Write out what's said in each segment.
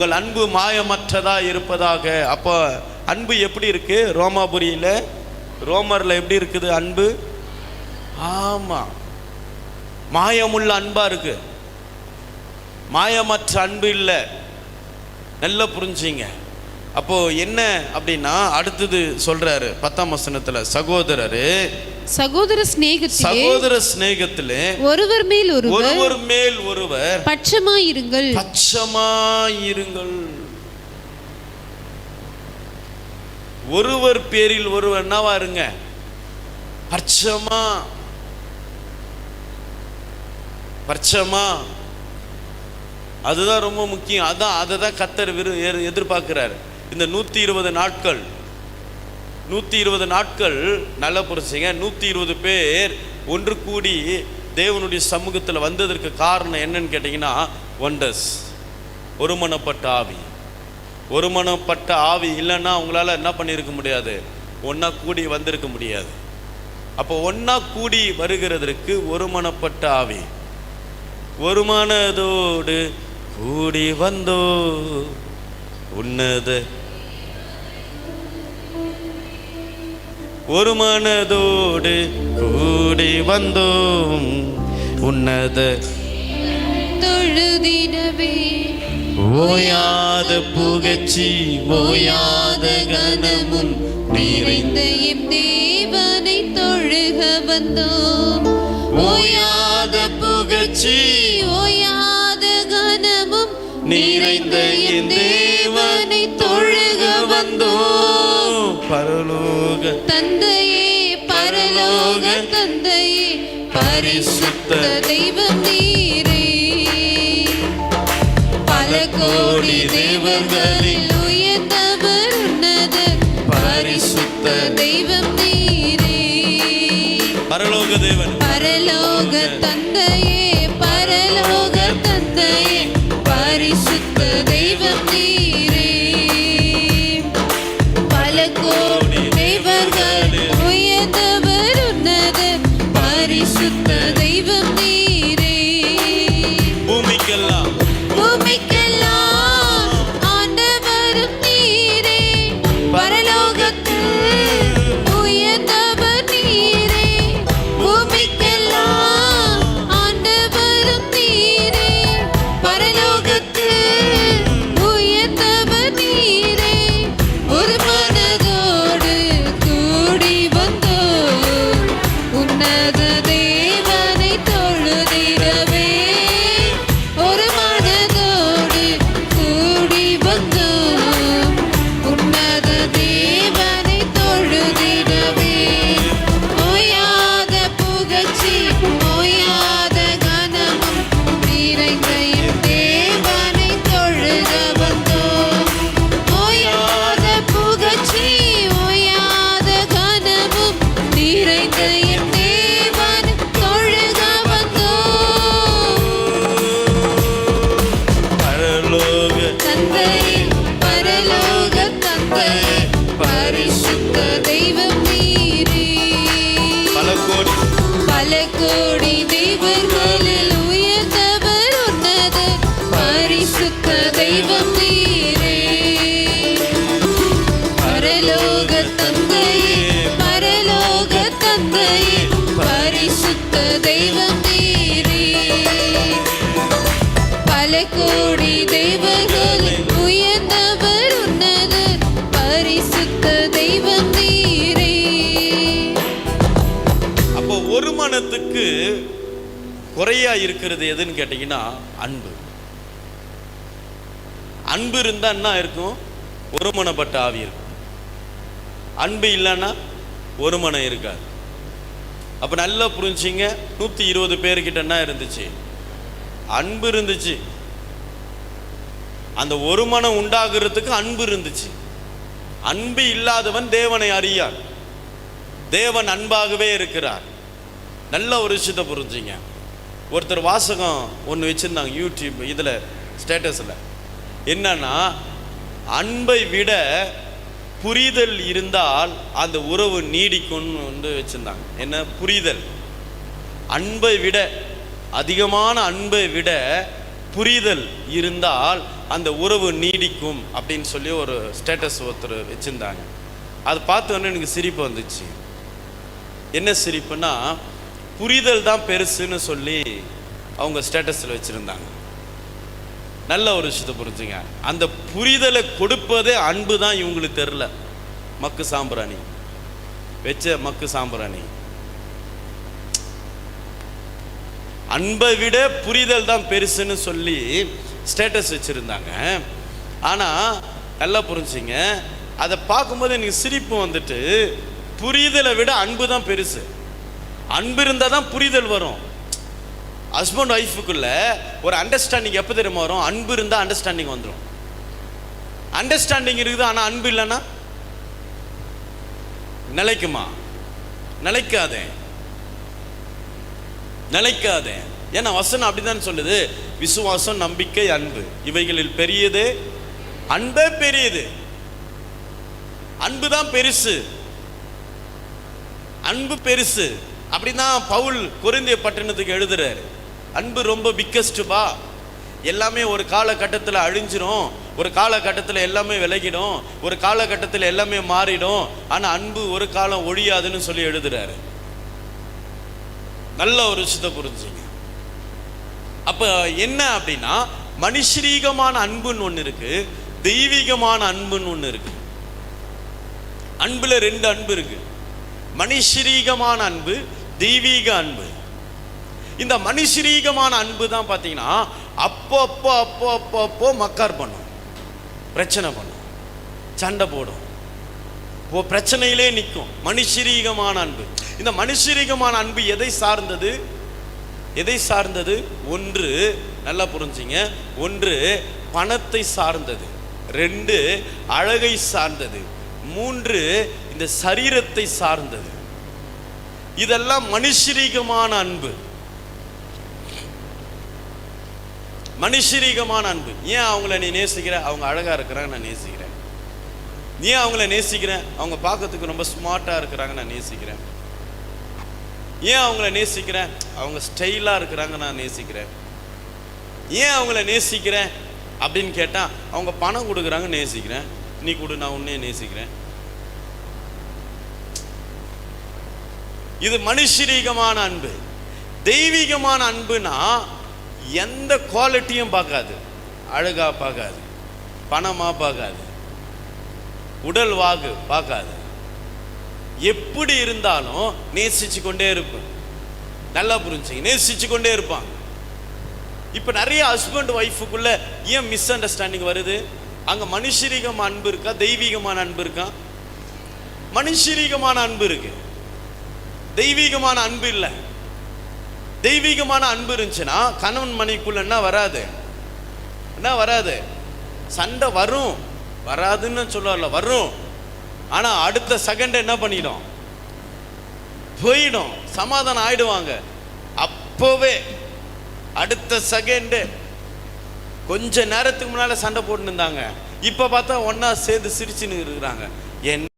உங்கள் அன்பு மாயமற்றதா இருப்பதாக அப்போ அன்பு எப்படி இருக்கு? ரோமாபுரியில்? ரோமரில் எப்படி இருக்குது அன்பு? ஆமாம் மாயமுள்ள அன்பா இருக்கு. மாயமற்ற அன்பு இல்லை. நல்லா புரிஞ்சிங்க. அப்போ என்ன அப்படின்னா அடுத்தது சொல்றாரு பத்தாம் வசனத்துல சகோதரரு சகோதர சிநேகத்திலே சகோதர சிநேகத்திலே ஒருவர் மேல் ஒருவர் ஒருவர் மேல் ஒருவர் பட்சமாயிருங்கள். பட்சமாயிருங்கள். ஒருவர் பேரில் ஒருவர் என்னவா இருங்க பட்சமா. பட்சமா. அதுதான் ரொம்ப முக்கியம். அதான் அதை தான் கத்தர் விரு எதிர்பார்க்கிறார். இந்த நூற்றி இருபது நாட்கள் நூற்றி இருபது நாட்கள் நல்லா புரிச்சுங்க நூற்றி இருபது பேர் ஒன்று கூடி தேவனுடைய சமூகத்தில் வந்ததற்கு காரணம் என்னன்னு கேட்டிங்கன்னா ஒண்டர்ஸ் ஒருமனப்பட்ட ஆவி. ஒருமனப்பட்ட ஆவி இல்லைன்னா அவங்களால என்ன பண்ணியிருக்க முடியாது? ஒன்றா கூடி வந்திருக்க முடியாது. அப்போ ஒன்றா கூடி வருகிறதற்கு ஒருமனப்பட்ட ஆவி. ஒருமனதோடு கூடி வந்தோ உன்னத ஒரு மனதோடு கூடி வந்தோம். உன்னத தொழுதிடவே. ஓயாத புகழ்ச்சி ஓயாத கனமும். நிறைந்த எம் தேவனை தொழுக வந்தோம். ஓயாத புகழ்ச்சி ஓயாத கனமும். நிறைந்த என் தேவனை பரலோக தந்தையே பரலோக தந்தையே பரிசுத்த தெய்வம் நீரே. பல கோடி தேவர்களில் பல தெய்வம் நீரே. அப்போ ஒரு மனத்துக்கு குறையா இருக்கிறது எதுன்னு கேட்டீங்கன்னா அன்பு. அன்பு இருந்தா என்ன இருக்கும்? ஒருமனப்பட்ட ஆவி இருக்கும். அன்பு இல்லைன்னா ஒரு மனம் இருக்காது. அப்போ நல்லா புரிஞ்சிங்க. நூற்றி இருபது பேர்கிட்ட என்ன இருந்துச்சு? அன்பு இருந்துச்சு. அந்த ஒரு மனம் உண்டாகிறதுக்கு அன்பு இருந்துச்சு. அன்பு இல்லாதவன் தேவனை அறியான். தேவன் அன்பாகவே இருக்கிறார். நல்ல ஒரு விஷயத்தை புரிஞ்சுங்க. ஒருத்தர் வாசகம் ஒன்று வச்சுருந்தாங்க யூடியூப் இதில் ஸ்டேட்டஸில் என்னன்னா அன்பை விட புரிதல் இருந்தால் அந்த உறவு நீடிக்கும்னு வந்து வச்சுருந்தாங்க. என்ன? புரிதல். அன்பை விட அதிகமான அன்பை விட புரிதல் இருந்தால் அந்த உறவு நீடிக்கும் அப்படின்னு சொல்லி ஒரு ஸ்டேட்டஸ் ஒருத்தர் வச்சுருந்தாங்க. அது பார்த்தோன்னே எனக்கு சிரிப்பு வந்துச்சு. என்ன சிரிப்புனா புரிதல் தான் பெருசுன்னு சொல்லி அவங்க ஸ்டேட்டஸில் வச்சுருந்தாங்க. நல்ல ஒரு விஷயத்தை புரிஞ்சுங்க. அந்த புரிதலை கொடுப்பதே அன்பு தான் இவங்களுக்கு தெரில மக்கு சாம்பிராணி. வச்ச மக்கு சாம்பிராணி. அன்பை விட புரிதல் தான் பெருசுன்னு சொல்லி ஸ்டேட்டஸ் வச்சுருந்தாங்க. ஆனால் நல்லா புரிஞ்சுங்க. அதை பார்க்கும்போது எனக்கு சிரிப்பு வந்துட்டு புரிதலை விட அன்பு தான் பெருசு. அன்பு இருந்தால் தான் புரிதல் வரும். ஹஸ்பண்ட் ஒய்ஃபுக்குள்ள ஒரு அண்டர்ஸ்டாண்டிங் எப்போ தெரியுமா வரும்? அன்பு இருந்தால் அண்டர்ஸ்டாண்டிங் வந்துடும் அண்டர்ஸ்டாண்டிங் இருக்குது ஆனால் அன்பு இல்லைன்னா? நிலைக்குமா? நிலைக்காதே. நிலைக்காதே. ஏன்னா வசனம் அப்படிதான் சொல்லுது. விசுவாசம் நம்பிக்கை அன்பு. இவைகளில் பெரியது அன்பே பெரியது. அன்பு தான் பெருசு. அன்பு பெருசு. அப்படிதான் பவுல் குறைந்திய பட்டணத்துக்கு எழுதுறாரு. அன்பு ரொம்ப பிக்கஸ்ட் பா. எல்லாமே ஒரு காலகட்டத்தில் அழிஞ்சிரும். ஒரு காலகட்டத்தில் எல்லாமே விலகிடும். ஒரு காலகட்டத்தில் எல்லாமே மாறிடும். ஆனால் அன்பு ஒரு காலம் ஒழியாதுன்னு சொல்லி எழுதுறாரு. நல்ல ஒரு விஷயத்தை புரிஞ்சுங்க. அப்போ என்ன அப்படின்னா மனுஷரீகமான அன்புன்னு ஒன்று இருக்கு தெய்வீகமான அன்புன்னு ஒன்று இருக்கு. அன்புல ரெண்டு அன்பு இருக்கு. மனுஷரீகமான அன்பு தெய்வீக அன்பு. இந்த மனுஷரீகமான அன்பு தான் பார்த்தீங்கன்னா அப்போ அப்போ அப்போ அப்போ அப்போ மக்கார் பண்ணும். பிரச்சனை பண்ணும். சண்டை போடும். இப்போ பிரச்சனையிலே நிற்கும் மனுஷரீகமான அன்பு. இந்த மனுஷரீகமான அன்பு எதை சார்ந்தது? எதை சார்ந்தது? ஒன்று நல்லா புரிஞ்சுங்க. ஒன்று பணத்தை சார்ந்தது. ரெண்டு அழகை சார்ந்தது. மூன்று இந்த சரீரத்தை சார்ந்தது. இதெல்லாம் மனுஷரீகமான அன்பு. மனுஷரீகமான அன்பு. ஏன் அவங்கள நீ நேசிக்கிற? அவங்க அழகா இருக்கிறாங்க நான் நேசிக்கிறேன். ஏன் அவங்கள நேசிக்கிறேன்? அவங்க பார்க்கறதுக்கு ரொம்ப ஸ்மார்ட்டாக இருக்கிறாங்க நான் நேசிக்கிறேன். ஏன் அவங்கள நேசிக்கிறேன் அவங்க ஸ்டைலா இருக்கிறாங்க நான் நேசிக்கிறேன். ஏன் அவங்கள நேசிக்கிறேன்? அப்படின்னு கேட்டா அவங்க பணம் கொடுக்குறாங்க நேசிக்கிறேன். நீ கொடு நான் உன்னையே நேசிக்கிறேன். இது மனுஷரீகமான அன்பு. தெய்வீகமான அன்புனா எந்த குவாலிட்டியும் பார்க்காது. அழகாக பார்க்காது. பணமா பார்க்காது. உடல் வாகு பார்க்காது. எப்படி இருந்தாலும் நேசிச்சு கொண்டே இருப்பேன். நல்லா புரிஞ்சுங்க. நேசிச்சு கொண்டே இருப்பான். இப்போ நிறைய ஹஸ்பண்ட் ஒய்ஃபுக்குள்ள ஏன் மிஸ் அண்டர்ஸ்டாண்டிங் வருது? அங்கே மனுஷரீகமான அன்பு இருக்கா? தெய்வீகமான அன்பு இருக்கா? மனுஷரீகமான அன்பு இருக்கு. தெய்வீகமான அன்பு இல்லை. தெய்வீகமான அன்பு இருந்துச்சுன்னா கணவன் மனைக்குள்ள என்ன வராது? என்ன வராது? சண்டை வரும். வராதுன்னு சொல்லல வரும். ஆனா அடுத்த செகண்ட் என்ன பண்ணிடும்? போயிடும். சமாதானம் ஆயிடுவாங்க. அப்போவே அடுத்த செகண்ட் கொஞ்ச நேரத்துக்கு முன்னால சண்டை போட்டுன்னு இருந்தாங்க. இப்ப பார்த்தா ஒன்னா சேர்ந்து சிரிச்சுன்னு இருக்கிறாங்க. என்ன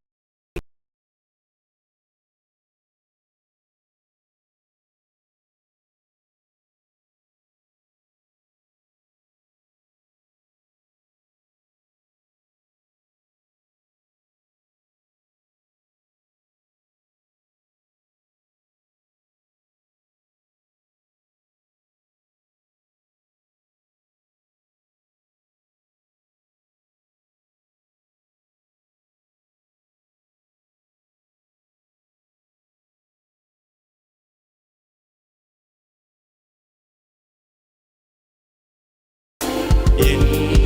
yeah.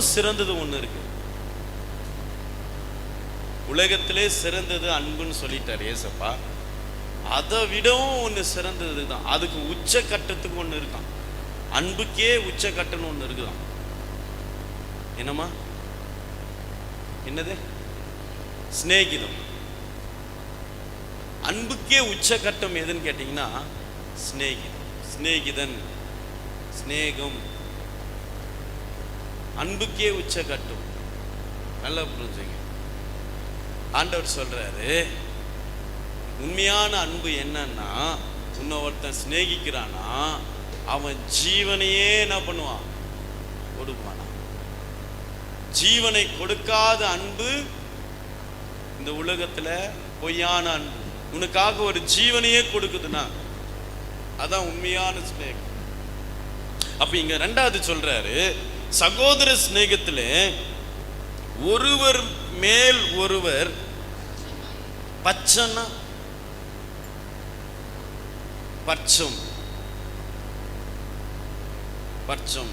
சிறந்தது ஒன்று இருக்கு. உலகத்திலே சிறந்தது அன்புன்னு சொல்லிட்டார் ஏசப்பா. அதை விடவும் ஒன்று சிறந்தது தான். அதுக்கு உச்ச கட்டத்துக்கு ஒன்று இருக்கான். அன்புக்கே உச்ச கட்டம்னு ஒன்று இருக்குதான். என்னம்மா? என்னது? சிநேகிதம். அன்புக்கே உச்ச கட்டம் எதுன்னு கேட்டிங்கன்னா சிநேகிதம். சிநேகிதன். சிநேகம். அன்புக்கே உச்சகட்டம் நல்லா புரிஞ்சுங்க. ஆண்டவர் சொல்றாரு உண்மையான அன்பு என்னன்னா உன்னை ஒருத்தன் சிநேகிக்கிறானா அவன் ஜீவனையே என்ன பண்ணுவான்? கொடுப்பானா. ஜீவனை கொடுக்காத அன்பு இந்த உலகத்துல பொய்யான அன்பு. உனக்காக ஒரு ஜீவனையே கொடுக்குதுன்னா அதான் உண்மையான சிநேகம். அப்ப இங்க ரெண்டாவது சொல்றாரு சகோதர சிநேகத்தில் ஒருவர் மேல் ஒருவர் பச்சனா? பச்சம் பச்சம்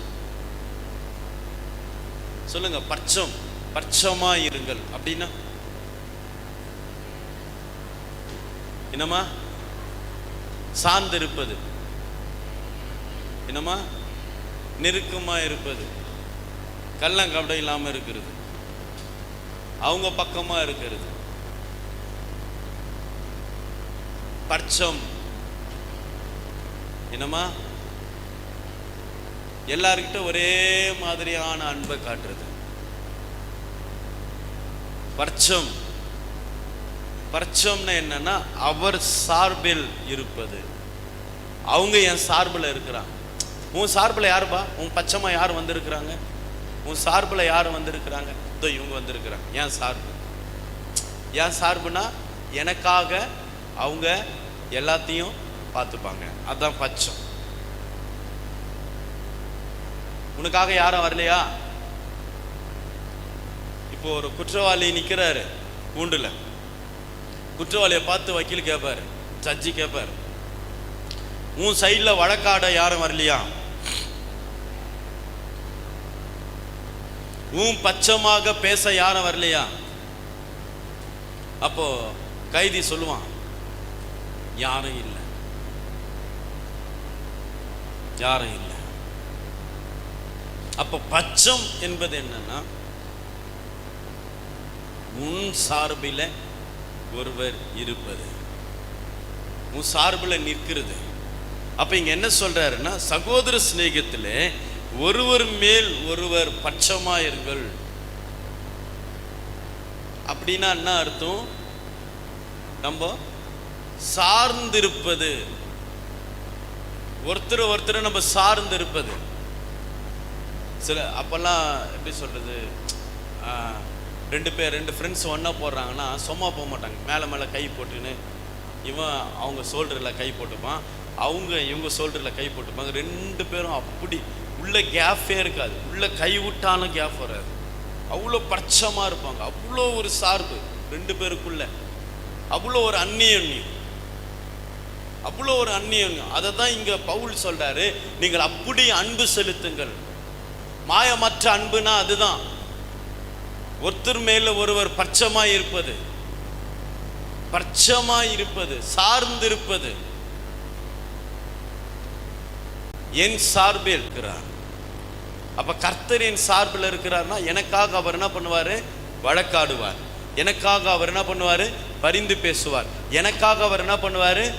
சொல்லுங்க பச்சம் பச்சமா இருங்கள் அப்படின்னா? என்னமா சார்ந்திருப்பது. என்னமா நெருக்கமா இருப்பது கள்ளங்கபடம் இல்லாம இருக்கிறது. அவங்க பக்கமா இருக்கிறது. பட்சம். என்னம்மா? எல்லார்கிட்ட ஒரே மாதிரியான அன்பை காட்டுறது. பட்சம். பட்சம்னா என்னன்னா அவர் சார்பில் இருப்பது. அவங்க என் சார்பில் இருக்கிறாங்க. உன் சார்பில் யாருப்பா? உன் பச்சமாக யார் வந்திருக்கிறாங்க? உன் சார்பில் யார் வந்திருக்கிறாங்க? இதோ இவங்க வந்திருக்கிறாங்க. ஏன் சார்பு? ஏன் சார்புனா எனக்காக அவங்க எல்லாத்தையும் பார்த்துப்பாங்க. அதான் பச்சம். உனக்காக யாரும் வரலையா? இப்போ ஒரு குற்றவாளி நிற்கிறாரு கூண்டுல. குற்றவாளியை பார்த்து வக்கீல் கேட்பாரு ஜட்ஜி கேட்பாரு உன் சைடில் வழக்காட யாரும் வரலையா? உன் பச்சமாக பேச யாரும் வரலையா? அப்போ கைதி சொல்லுவான் யாரும் இல்லை. யாரும் இல்லை. அப்போ பச்சம் என்பது என்னன்னா உன் சார்பில் ஒருவர் இருப்பது. உன் சார்பில் நிற்கிறது. அப்போ இங்க என்ன சொல்றாருன்னா சகோதர சிநேகத்தில் ஒருவர் மேல் ஒருவர் பட்சமாயிருங்கள். அப்படின்னா என்ன அர்த்தம்? நம்ம சார்ந்திருப்பது. ஒருத்தர் ஒருத்தர் நம்ம சார்ந்து இருப்பது சில அப்போல்லாம் எப்படி சொல்றது? ரெண்டு பேர் ரெண்டு ஃப்ரெண்ட்ஸ் ஒன்றா போடுறாங்கன்னா சும்மா போக மாட்டாங்க. மேலே மேலே கை போட்டுன்னு இவன் அவங்க ஷோல்டரில் கை போட்டுப்பான். அவங்க இவங்க ஷோல்டரில் கை போட்டுப்பாங்க. ரெண்டு பேரும் அப்படி உள்ள கேஃபே இருக்காது. உள்ள கைவிட்டான கேஃப் கேப் வராது. அவ்வளோ பட்சமாக இருப்பாங்க. அவ்வளோ ஒரு சார்பு ரெண்டு பேருக்குள்ள. அவ்வளோ ஒரு அந்நியன்யம். அவ்வளோ ஒரு அந்நியன்யம். அதை தான் இங்கே பவுல் சொல்கிறாரு நீங்கள் அப்படி அன்பு செலுத்துங்கள். மாயமற்ற அன்புனா அதுதான். ஒருத்தர் மேல ஒருவர் பட்சமாய் இருப்பது. பட்சமாய் இருப்பது. சார்ந்திருப்பது. என் சார்பில் இருக்கிறார். அப்ப கர்த்தர் என் சார்பில் இருக்கிறார்னா எனக்காக அவர் என்ன பண்ணுவார்? வழக்காடுவார். எனக்காக அவர் என்ன பண்ணுவார்? பரிந்து பேசுவார். எனக்காக அவர் என்ன பண்ணுவார்?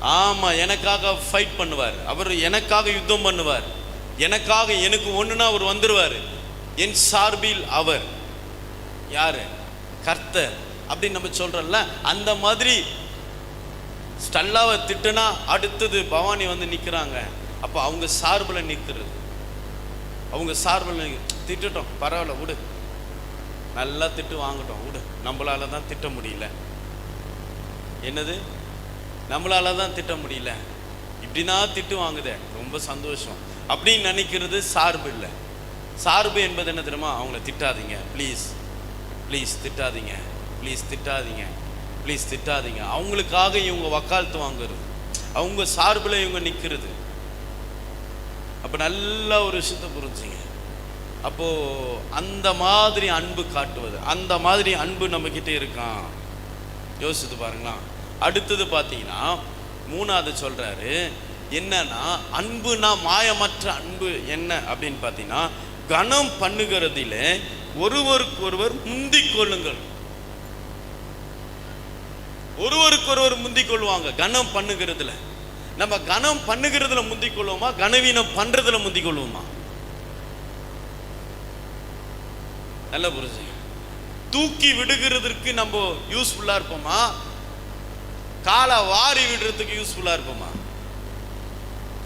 ஆமாம் எனக்காக ஃபைட் பண்ணுவார். அவர் எனக்காக யுத்தம் பண்ணுவார். எனக்காக எனக்கு ஒன்றுனா அவர் வந்துடுவார் என் சார்பில் அவர். யார்? கர்த்தர். அப்படின்னு நம்ம சொல்கிறோம்ல அந்த மாதிரி ஸ்டல்லாவை திட்டுனா அடுத்தது பவானி வந்து நிற்கிறாங்க அப்போ அவங்க சார்பில் நிற்கிறது அவங்க சார்பில் திட்டுட்டோம். பரவாயில்ல விடு. நல்லா திட்டு வாங்கட்டும். விடு. நம்மளால தான் திட்ட முடியல. என்னது? நம்மளால தான் திட்ட முடியல. இப்படின்னா திட்டு வாங்குதே. ரொம்ப சந்தோஷம். அப்படின்னு நினைக்கிறது சார்பு இல்லை. சார்பு என்பது என்ன தெரியுமா? அவங்கள திட்டாதீங்க. ப்ளீஸ் ப்ளீஸ் திட்டாதீங்க. ப்ளீஸ் திட்டாதீங்க. ப்ளீஸ் திட்டாதீங்க. அவங்களுக்காக இவங்க வக்காலத்து வாங்குறது. அவங்க சார்பில் இவங்க நிற்கிறது இப்போ நல்ல ஒரு விஷயத்தை புரிஞ்சுங்க. அப்போ அந்த மாதிரி அன்பு காட்டுவது அந்த மாதிரி அன்பு நம்மக்கிட்ட இருக்கான். யோசித்து பாருங்களா அடுத்தது பார்த்தீங்கன்னா மூணாவது சொல்கிறாரு என்னன்னா அன்புனா மாயமற்ற அன்பு என்ன அப்படின்னு பார்த்தீங்கன்னா கனம் பண்ணுகிறதில ஒருவருக்கு ஒருவர் முந்திக் கொள்ளுங்கள். ஒருவருக்கு ஒருவர் முந்திக் கொள்வாங்க கனம் பண்ணுகிறதுல. நம்ம கனம் பண்ணுகிறதுல முந்திக் கொள்வோமா கனவீனம் பண்றதுல முந்திக் கொள்வோமா நல்ல புரிஞ்சு. தூக்கி விடுகிறதுக்கு நம்ம யூஸ்ஃபுல்லா இருப்போமா? காலை வாரி விடுறதுக்கு யூஸ்ஃபுல்லா இருப்போமா?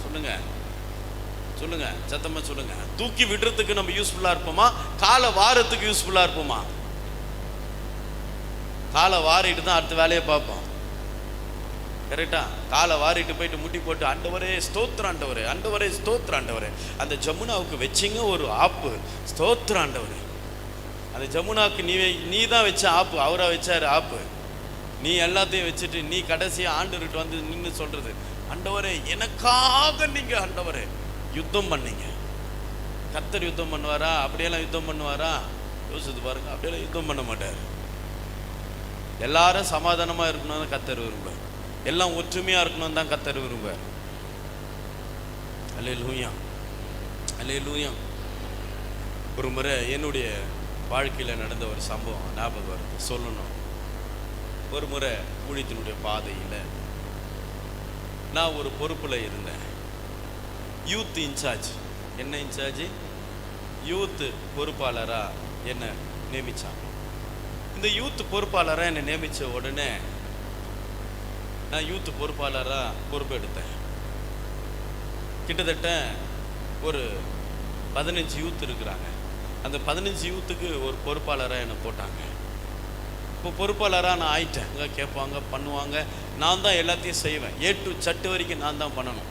சொல்லுங்க. சொல்லுங்க. சத்தமா சொல்லுங்க. தூக்கி விடுறதுக்கு நம்ம யூஸ்ஃபுல்லா இருப்போமா? காலை வாரத்துக்கு யூஸ்ஃபுல்லா இருப்போமா? காலை வாரிட்டு தான் அடுத்த வேலையை பார்ப்போம். கரெக்டா காலை வாரிட்டு போயிட்டு முட்டி போட்டு ஆண்டவரே ஸ்தோத்திர ஆண்டவரே ஆண்டவரே ஸ்தோத்திர ஆண்டவரே. அந்த ஜமுனாவுக்கு வச்சிங்க ஒரு ஆப்பு. ஸ்தோத்திர ஆண்டவரே. அந்த ஜமுனாவுக்கு நீ நீ தான் வச்ச ஆப்பு. அவரா வச்சார் ஆப்பு. நீ எல்லாத்தையும் வச்சுட்டு நீ கடைசியாக ஆண்டவர்கிட்ட வந்து நின்று சொல்றது. ஆண்டவரே எனக்காக நீங்க ஆண்டவரே யுத்தம் பண்ணீங்க. கத்தர் யுத்தம் பண்ணுவாரா? அப்படியெல்லாம் யுத்தம் பண்ணுவாரா? யோசித்து பாருங்க அப்படியெல்லாம் யுத்தம் பண்ண மாட்டார். எல்லாரும் சமாதானமா இருக்கணும்னு கத்தர் விரும்புவார். எல்லாம் ஒற்றுமையாக இருக்கணும் தான் கத்தர் விரும்புவார். அலே லூயா அலே லூயா ஒரு முறை என்னுடைய வாழ்க்கையில் நடந்த ஒரு சம்பவம் ஞாபகம் வருது. சொல்லணும். ஒரு முறை ஊழியத்தினுடைய பாதையில் நான் ஒரு பொறுப்பில் இருந்தேன். யூத் இன்சார்ஜ் என்ன இன்சார்ஜ் யூத்து பொறுப்பாளராக என்னை நியமிச்சாங்க. இந்த யூத் பொறுப்பாளராக என்னை நியமித்த உடனே நான் யூத்து பொறுப்பாளராக பொறுப்பெடுத்தேன். கிட்டத்தட்ட ஒரு பதினஞ்சு யூத் இருக்கிறாங்க. அந்த பதினஞ்சு யூத்துக்கு ஒரு பொறுப்பாளராக என்னை போட்டாங்க. இப்போ பொறுப்பாளராக நான் ஆயிட்டேன். அங்கே கேட்பாங்க பண்ணுவாங்க. நான் தான் எல்லாத்தையும் செய்வேன். ஏ டு சட்டு வரைக்கும் நான் தான் பண்ணணும்.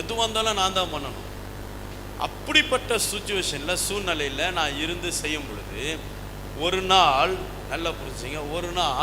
எதுவாக இருந்தாலும் நான் தான் பண்ணணும். அப்படிப்பட்ட சுச்சுவேஷனில் சூழ்நிலையில் நான் இருந்து செய்யும் பொழுது ஒரு நாள் நல்லா புரிஞ்சுங்க ஒரு நாள்